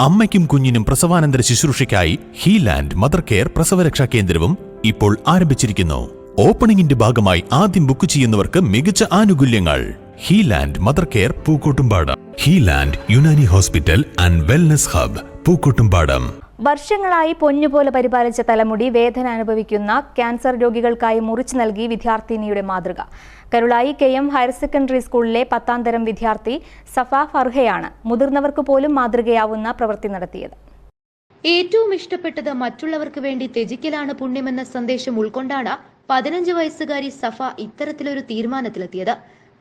അമ്മയ്ക്കും കുഞ്ഞിനും പ്രസവാനന്തര ശുശ്രൂഷയ്ക്കായി ഹീലാൻഡ് mother care പ്രസവരക്ഷാ കേന്ദ്രവും ഇപ്പോൾ ആരംഭിച്ചിരിക്കുന്നു. ഓപ്പണിംഗിന്റെ ഭാഗമായി ആദ്യം ബുക്ക് ചെയ്യുന്നവർക്ക് മികച്ച ആനുകൂല്യങ്ങൾ. Healand mother care Pookkottumpadam. Healand Unani hospital and wellness hub. Pookkottumpadam. വർഷങ്ങളായി പൊന്നുപോലെ പരിപാലിച്ച തലമുടി വേദന അനുഭവിക്കുന്ന ക്യാൻസർ രോഗികൾക്കായി മുറിച്ചു നൽകി വിദ്യാർത്ഥിനിയുടെ മാതൃക. Karulai K M higher secondary സ്കൂളിലെ പത്താം തരം വിദ്യാർത്ഥി സഫ ഫർഹയാണ് മുതിർന്നവർക്ക് പോലും മാതൃകയാവുന്ന പ്രവൃത്തി നടത്തിയത്. ഏറ്റവും ഇഷ്ടപ്പെട്ടത് മറ്റുള്ളവർക്ക് വേണ്ടി ത്യജിക്കലാണ് പുണ്യമെന്ന സന്ദേശം ഉൾക്കൊണ്ടാണ് പതിനഞ്ച് വയസ്സുകാരി സഫ ഇത്തരത്തിലൊരു തീരുമാനത്തിലെത്തിയത്.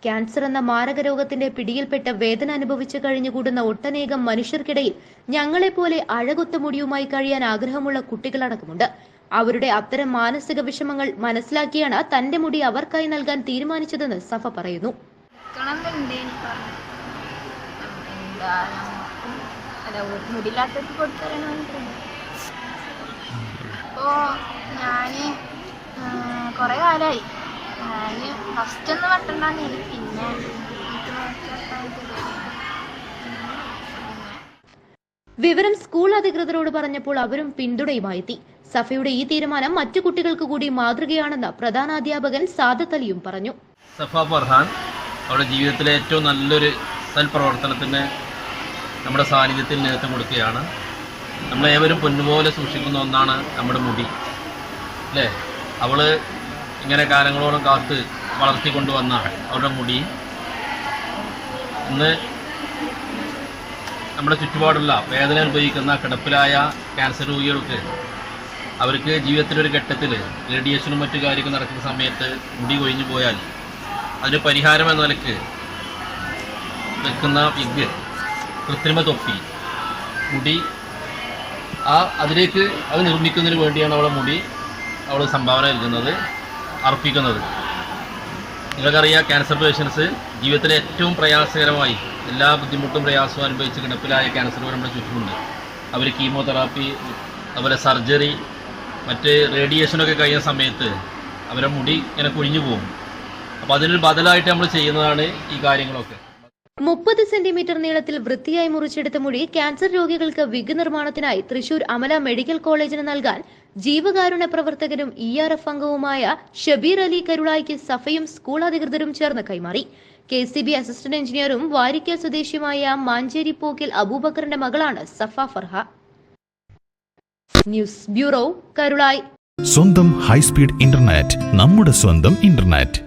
ക്യാൻസർ എന്ന മാരക രോഗത്തിന്റെ പിടിയിൽപ്പെട്ട് വേദന അനുഭവിച്ചു കഴിഞ്ഞുകൂടുന്ന ഒട്ടനേകം മനുഷ്യർക്കിടയിൽ ഞങ്ങളെപ്പോലെ അഴകൊത്ത മുടിയുമായി കഴിയാൻ ആഗ്രഹമുള്ള കുട്ടികളടക്കമുണ്ട്. അവരുടെ അത്തരം മാനസിക വിഷമങ്ങൾ മനസ്സിലാക്കിയാണ് തന്റെ മുടി അവർക്കായി നൽകാൻ തീരുമാനിച്ചതെന്ന് സഫ പറയുന്നു. അപ്പോൾ ഞാൻ കുറേ കാലമായി ഞാൻ ഫസ്റ്റ് ഒന്ന് വെട്ടണ്ടെന്നില്ല പിന്നെ വിവരം സ്കൂൾ അധികൃതരോട് പറഞ്ഞപ്പോൾ അവരും പിന്തുണയുമായെത്തി. സഫയുടെ ഈ തീരുമാനം മറ്റു കുട്ടികൾക്ക് കൂടി മാതൃകയാണെന്ന് പ്രധാനാധ്യാപകൻ സാദത്ത് അലിയും പറഞ്ഞു. സഫ ഫർഹാൻ അവരുടെ ജീവിതത്തിലെ ഏറ്റവും നല്ലൊരു സൽപ്രവർത്തനത്തിന് നമ്മുടെ സാന്നിധ്യത്തിൽ നേതൃത്വം കൊടുക്കുകയാണ്. നമ്മളേവരും പൊന്നുപോലെ സൂക്ഷിക്കുന്ന ഒന്നാണ് നമ്മുടെ മുടി. അല്ലേ? അവൾ ഇങ്ങനെ കാലങ്ങളോളം കാത്ത് വളർത്തിക്കൊണ്ടുവന്ന അവരുടെ മുടി. ഇന്ന് നമ്മുടെ ചുറ്റുപാടുള്ള വേദന അനുഭവിക്കുന്ന കിടപ്പിലായ ക്യാൻസർ രോഗികൾക്ക് അവർക്ക് ജീവിതത്തിന്റെ ജീവിതത്തിലൊരു ഘട്ടത്തിൽ റേഡിയേഷനും മറ്റു കാര്യങ്ങൾ നടക്കുന്ന സമയത്ത് മുടി കൊഴിഞ്ഞു പോയാൽ അതിന് പരിഹാരം എന്ന നിലയ്ക്ക് വെക്കുന്ന വിഗ് കൃത്രിമ തൊപ്പി മുടി ആ അതിലേക്ക് അത് നിർമ്മിക്കുന്നതിന് വേണ്ടിയാണ് അവളെ മുടി അവൾ സംഭാവന നൽകുന്നത്. അർപ്പിക്കുന്നത്. നിങ്ങൾക്കറിയാം ക്യാൻസർ പേഷ്യൻസ് ജീവിതത്തിലെ ഏറ്റവും പ്രയാസകരമായി എല്ലാ ബുദ്ധിമുട്ടും പ്രയാസവും അനുഭവിച്ച് കിടപ്പിലായ ക്യാൻസറുകൾ നമ്മുടെ ചുറ്റുമുണ്ട്. അവർ കീമോതെറാപ്പി അതുപോലെ സർജറി മറ്റ് റേഡിയേഷനൊക്കെ കഴിയുന്ന സമയത്ത് അവരെ മുടി ഇങ്ങനെ കുഴിഞ്ഞു പോകും. അപ്പോൾ അതിനൊരു ബദലായിട്ട് നമ്മൾ ചെയ്യുന്നതാണ് ഈ കാര്യങ്ങളൊക്കെ. മുപ്പത് സെന്റിമീറ്റർ നീളത്തിൽ വൃത്തിയായി മുറിച്ചെടുത്ത മുടി ക്യാൻസർ രോഗികൾക്ക് വിഗ് നിർമ്മാണത്തിനായി തൃശൂർ അമല മെഡിക്കൽ കോളേജിന് നൽകാൻ ജീവകാരുണ്യ പ്രവർത്തകരും ഇ ആർ എഫ് അംഗവുമായ ഷബീർ അലി കരുളായിക്ക് സഫയും സ്കൂൾ അധികൃതരും ചേർന്ന് കൈമാറി. കെ സി ബി അസിസ്റ്റന്റ് എഞ്ചിനീയറും വാരിക്കൽ സ്വദേശിയുമായ മാഞ്ചേരി പോക്കിൽ അബൂബക്കറിന്റെ മകളാണ് Safa Farha. News bureau Karulai. സ്വന്തം ഹൈസ്പീഡ് ഇന്റർനെറ്റ് നമ്മുടെ സ്വന്തം ഇന്റർനെറ്റ്.